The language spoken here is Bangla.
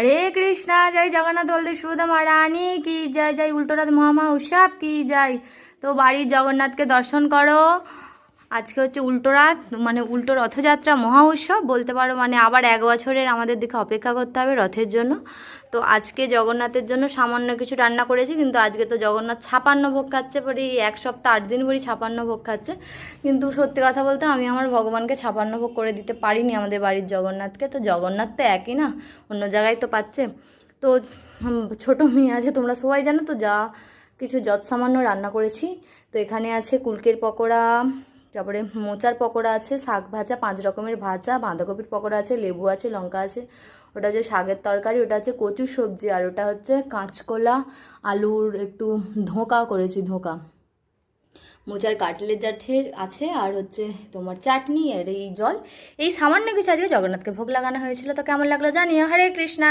হরে কৃষ্ণা, জয় জগন্নাথ, বলদেব সুবোধা মহারানী কি জয় জয় উল্টোরাত মহামা উৎসব কি জয়। তো বাড়ির জগন্নাথকে দর্শন করো। আজকে হচ্ছে উল্টোরাত মানে উল্টো রথযাত্রা, মহা উৎসব। বলতে পারো মানে আবার এক বছরের আমাদের দিকে অপেক্ষা করতে হবে রথের জন্য। তো আজকে জগন্নাথের জন্য সামান্য কিছু রান্না করেছি, কিন্তু আজকে তো জগন্নাথ ছাপান্ন ভোগ খাচ্ছে, পরে এক সপ্তাহ আট দিন পরই ছাপান্ন ভোগ খাচ্ছে। কিন্তু সত্যি কথা বলতে আমি আমার ভগবানকে ছাপান্ন ভোগ করে দিতে পারিনি আমাদের বাড়ির জগন্নাথকে। তো জগন্নাথ তো একই না, অন্য জায়গায় তো পাচ্ছে। তো ছোট মেয়ে আছে, তোমরা সবাই জানো তো, যা কিছু যৎ সামান্য রান্না করেছি। তো এখানে আছে কুলকের পকোড়া তারপরে মোচার পকোড়া আছে, শাক ভাজা, পাঁচ রকমের ভাজা, বাঁধাকপির পকোড়া আছে, লেবু আছে, লঙ্কা আছে, ওটা হচ্ছে শাকের তরকারি, ওটা হচ্ছে কচু সবজি, আর ওটা হচ্ছে কাঁচকলা, আলুর একটু ধোঁকা করেছি, ধোঁকা। মোচার কাটলেট যাচ্ছে আছে, আর হচ্ছে তোমার চাটনি আর এই জল। এই সামান্য কিছু আজকে জগন্নাথকে ভোগ লাগানো হয়েছিল, তো কেমন লাগল জানিও। হরে কৃষ্ণা!